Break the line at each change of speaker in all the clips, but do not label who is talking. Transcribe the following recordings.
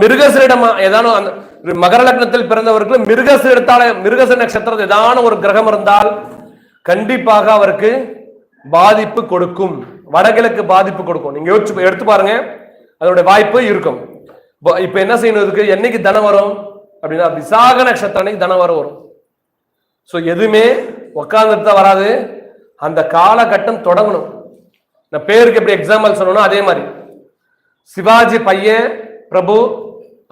மிருகசரிடம் ஏதான அந்த மகர லக்னத்தில் பிறந்தவருக்கு மிருகசரிடத்தால மிருகச நட்சத்திரம் ஏதான ஒரு கிரகம் இருந்தால் கண்டிப்பாக அவருக்கு பாதிப்பு கொடுக்கும். வடகிழக்கு பாதிப்பு கொடுக்கும். நீங்க யோசிச்சு எடுத்து பாருங்க. அதோட வாய்ப்பு இருக்கும். இப்ப- என்ன செய்யணும் இதுக்கு? என்னைக்கு தனம் வரும்? அப்படின்னா விசாக நட்சத்திரம் அன்னைக்கு தனம் வர வரும். ஸோ எதுவுமே உட்காந்துட்டு தான் வராது. அந்த காலகட்டம் தொடங்கணும். நான் பேருக்கு எப்படி எக்ஸாம்பிள் சொல்லணும் அதே மாதிரி. சிவாஜி பையன் பிரபு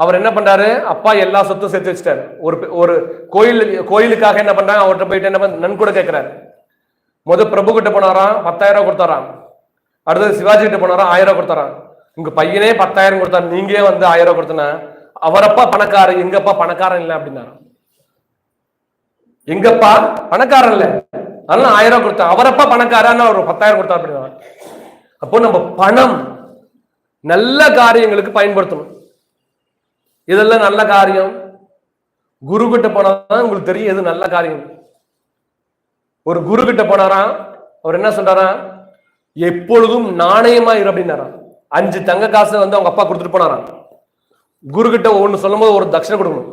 அவர் என்ன பண்றாரு? அப்பா எல்லா சொத்தும் சேர்த்து வச்சிட்டாரு. ஒரு ஒரு கோயில் கோயிலுக்காக என்ன பண்றாங்க? அவர்கிட்ட போயிட்டு என்ன பண்ண நன்கொடை கேட்கிறாரு முத பிரபு கிட்ட போனாராம் பத்தாயிரம் ரூபாய் கொடுத்தாராம். அடுத்தது சிவாஜி கிட்ட போனாராம் ஆயிரம் ரூபாய் கொடுத்தாராம். உங்க பையனே பத்தாயிரம் கொடுத்தாரு. நீங்களே வந்து ஆயிரம் ரூபாய் கொடுத்தனா அவரப்பா பணக்காரன் எங்கப்பா பணக்காரன் இல்லை அப்படின்னாராம். எங்கப்பா? பணக்காரன் இல்லை. அதனால ஆயிரம் ரூபாய் கொடுத்தா அவரப்பா பணக்காரன்னு அவர் பத்தாயிரம் கொடுத்தா அப்படின்னா அப்போ நம்ம பணம் நல்ல காரியங்களுக்கு பயன்படுத்தணும். இதெல்லாம் நல்ல காரியம். குரு கிட்ட போனாதான் உங்களுக்கு தெரியும் எது நல்ல காரியம். ஒரு குரு கிட்ட போனாராம் அவர் என்ன சொல்றாரா எப்பொழுதும் நாணயமா இரு அப்படின்னாராம். அஞ்சு தங்க காசை வந்து அவங்க அப்பா கொடுத்துட்டு போனாராம். குரு கிட்ட ஒண்ணு சொல்லும்போது ஒரு தட்சணை கொடுக்கணும்.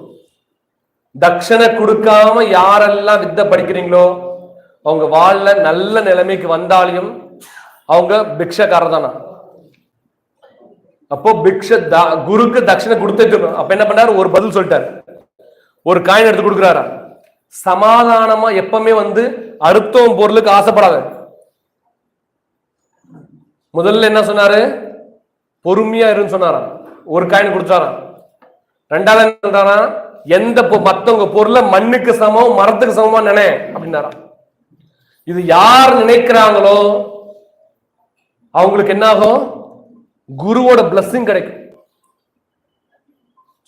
தட்சணை கொடுக்காம யாரெல்லாம் வித்தை படிக்கிறீங்களோ அவங்க வாழ்ல நல்ல நிலைமைக்கு வந்தாலையும் அவங்க பிக்ஷக்காரர் தானா அப்போ பிக்ஷ குருக்கு தட்சிணை கொடுத்துட்டு அப்ப என்ன பண்ணாரு? ஒரு பதில் சொல்லிட்டாரு. ஒரு காயின் எடுத்து கொடுக்குறாரா? சமாதானமா எப்பவுமே வந்து அறுத்தம் பொருளுக்கு ஆசைப்படாத. முதல்ல என்ன சொன்னாரு? பொறுமையா இருன்னு சொன்னாராம் ஒரு காயின் கொடுத்தாராம் ரெண்டாவது என்ன சொல்றாராம் எந்த பொ- மத்தவங்க பொருளை மண்ணுக்கு சமம் மரத்துக்கு சமமா நினை அப்படின்னாராம் இது யார் நினைக்கிறாங்களோ அவங்களுக்கு என்ன ஆகும் குருவோட பிளஸ்ஸிங் கிடைக்கும்.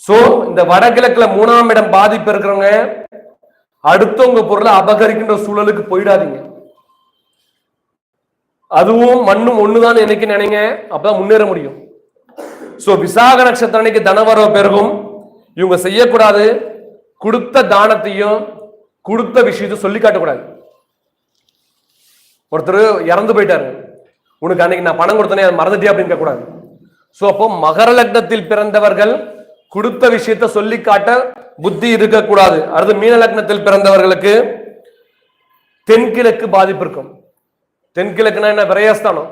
சோ இந்த வடகிழக்குல மூணாம் இடம் பாதிப்பு இருக்கிறவங்க அடுத்தவங்க பொருளை அபகரிக்கின்ற சூழலுக்கு போயிடாதீங்க. அதுவும் மண்ணும் ஒண்ணுதான் என்னைக்கு நினைங்க அப்பதான் முன்னேற முடியும். சோ விசாக நட்சத்திரம் அன்னைக்கு தனவரவு பெருகும். இவங்க செய்யக்கூடாது. கொடுத்த தானத்தையும் கொடுத்த விஷயத்தையும் சொல்லி காட்டக்கூடாது ஒருத்தர் இறந்து போயிட்டாரு. உனக்கு அன்னைக்கு நான் பணம் கொடுத்தனே அதை மறந்துட்டியா அப்படின்னு கேட்கக்கூடாது. சோ அப்போ மகர லக்னத்தில் பிறந்தவர்கள் கொடுத்த விஷயத்த சொல்லி காட்ட புத்தி இருக்கக்கூடாது. அடுத்து மீன லக்னத்தில் பிறந்தவர்களுக்கு தென்கிழக்கு பாதிப்பு இருக்கும். தென்கிழக்குனா என்ன? விரயஸ்தானம்.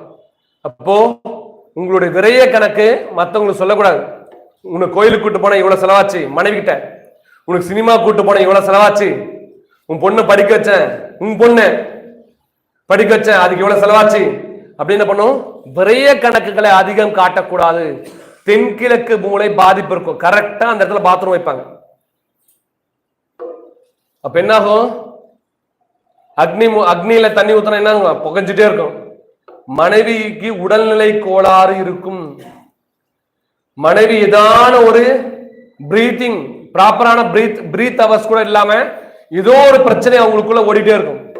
அப்போ உங்களுடைய விரைய கணக்கு மற்றவங்களுக்கு சொல்லக்கூடாது. உனக்கு கோயிலுக்கு கூட்டு போனா இவ்வளவு செலவாச்சு மனைவி கிட்ட உனக்கு சினிமா கூட்டு போன இவ்வளவு செலவாச்சு உன் பொண்ணு படிக்க வச்சேன் உன் பொண்ணு படிக்க வச்சேன் அதுக்கு இவ்வளவு செலவாச்சு அப்படின்னு என்ன பண்ணும்? விரைய கணக்குகளை அதிகம் காட்டக்கூடாது. தென்கிழக்கு மூளை பாதிப்பு இருக்கும். கரெக்டா அந்த இடத்துல பாத்ரூம் வைப்பாங்க. அப்ப என்ன ஆகும் அக்னி மு- அக்னியில தண்ணி ஊத்தினா என்ன ஆகும்? புகைஞ்சிட்டே இருக்கும். மனைவிக்கு உடல்நிலை கோளாறு இருக்கும். மனைவி ஏதான ஒரு பிரீத்திங் ப்ராப்பரான பிரீத் பிரீத் அவர்ஸ் கூட இல்லாம ஏதோ ஒரு பிரச்சனை அவங்களுக்குள்ள ஓடிட்டே இருக்கும்.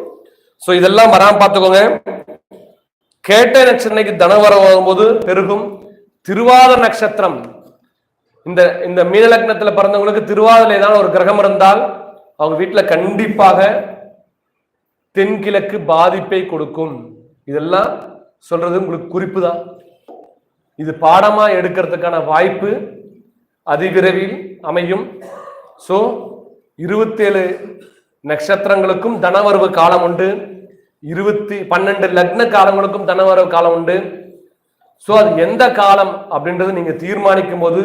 ஸோ இதெல்லாம் வராம பார்த்துக்கோங்க. கேட்ட நட்சத்திரக்கு தனவரம் வரும்போது பெருகும். திருவாத நட்சத்திரம். இந்த இந்த மீனலக்னத்துல பிறந்தவங்களுக்கு திருவாதிரை ஏதாவது ஒரு கிரகம் இருந்தால் அவங்க வீட்டுல கண்டிப்பாக தென்கிழக்கு பாதிப்பை கொடுக்கும். இதெல்லாம் சொல்றது உங்களுக்கு குறிப்பு தான் இது பாடமா எடுக்கிறதுக்கான வாய்ப்பு அதிவிரைவில் அமையும். ஸோ இருபத்தேழு நட்சத்திரங்களுக்கும் தனவரவு காலம் உண்டு. இருபத்தி பன்னெண்டு லக்ன காலங்களுக்கும் தனவரவு காலம் உண்டு. ஸோ அது எந்த காலம் அப்படின்றது நீங்க தீர்மானிக்கும் போது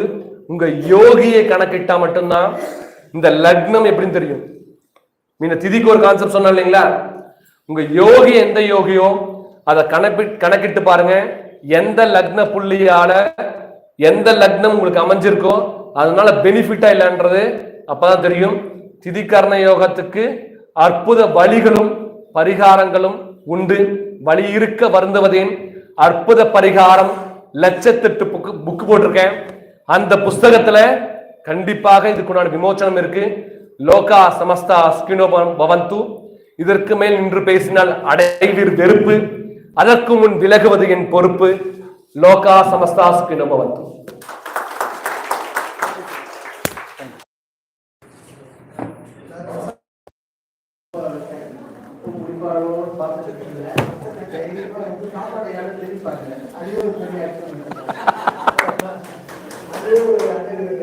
உங்க யோகியை கணக்கிட்டா மட்டும்தான் இந்த லக்னம் எப்படின்னு தெரியும். நீங்க திதிக்கு ஒரு கான்செப்ட் சொன்னோம் இல்லைங்களா? உங்க யோகி எந்த யோகியோ அதை கணப்பி கணக்கிட்டு பாருங்க எந்த லக்ன புள்ளியால எந்த லக்னம் உங்களுக்கு அமைஞ்சிருக்கோ அதனால பெனிஃபிட்டா இல்லைன்றது அப்பதான் தெரியும். திதிகரண யோகத்துக்கு அற்புத வழிகளும் பரிகாரங்களும் உண்டு. வழி இருக்க வருந்துவதேன் அற்புத பரிகாரம் லட்சத்தெட்டு புக்கு புக்கு போட்டிருக்கேன். அந்த புஸ்தகத்துல கண்டிப்பாக இதுக்குண்டான விமோச்சனம் இருக்கு. லோகா சமஸ்தா ஸ்கினோ பவந்து. இதற்கு மேல் நின்று பேசினால் அடைவீர் வெறுப்பு. அதற்கு முன் விலகுவது என் பொறுப்பு. லோகா சமஸ்தா ஸ்கினோ பவந்து. போகிறவங்களோட பார்த்துட்டு இருக்கீங்களா.
வந்து சாப்பாடு யாரும் தெரிவிப்பாங்க அதுவே ஒரு பெரிய அது ஒரு